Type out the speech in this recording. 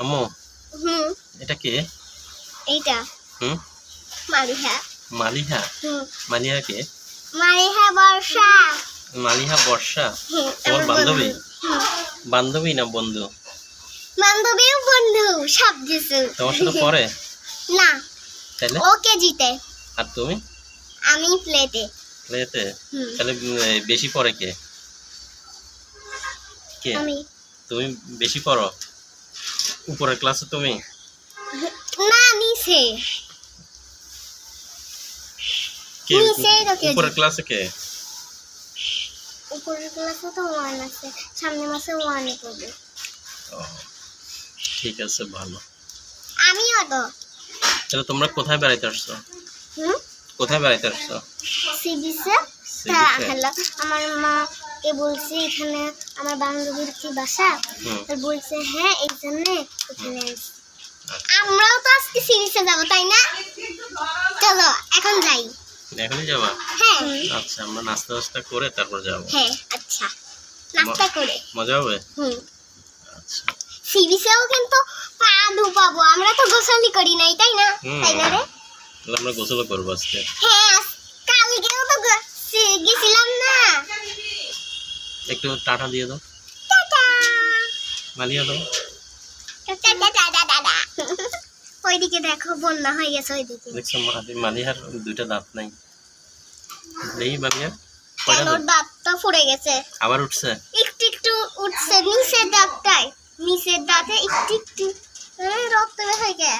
আম্মু হুম। এটা কে? এইটা। হুম? মালিহা। মালিহা? হুম। মালিহা কে? মালিহা বর্ষা। মালিহা বর্ষা? তোমার বান্ধবী? বান্ধবী না বন্ধু? বান্ধবীও বন্ধু সব কিছু। তোমার সাথে পড়ে? না। তাইলে? ও কেজিতে। আর তুমি? আমি প্লেটে প্লেতে? তাহলে বেশি পড়ে কে? কে? আমি। তুমি বেশি পড়ো? উপরের ক্লাসে তুমি? না নিচে। কে উপরের ক্লাসে কে? উপরের ক্লাসে তো ওয়ান আছে সামনে মাসে ওয়ানে পড়বে। ঠিক আছে ভালো। আমিও তো। তাহলে তোমরা কোথায় বেড়াইতে আসছো? হুম? কোথায় বেড়াইতে আসছো? সিবিসে? হ্যালো আমার মাকে বলছি এখানে আমার বান্ধবীর কি বাসা? তো বলছে হ্যাঁ এই জন্য এখানে। আচ্ছা। আমরাও তো আজকে সিরিজে যাব তাই না? চলো এখন যাই। এখনই যাবা? হ্যাঁ। আচ্ছা আমরা নাস্তা টাস্তা করে তারপর যাব। হ্যাঁ আচ্ছা। নাস্তা করে। মজা হবে? হুম। আচ্ছা। সিবিসেও কিন্তু পা পাবো আমরা তো গোসলই করি নাই তাই না? তাই না রে? আমরা গোসল করব আজকে। হ্যাঁ একটু টাটা দিয়ে দাও। দাও। ওইদিকে দেখো বন্যা হয়ে গেছে ওইদিকে। দেখছ মালি মালিহার দুইটা দাঁত নাই। দাঁত? গেছে। আবার উঠছে? একটু একটু উঠছে নিচের দাঁতটায়। নিচের দাঁতে একটু একটু রক্ত বের হয়ে গেছে।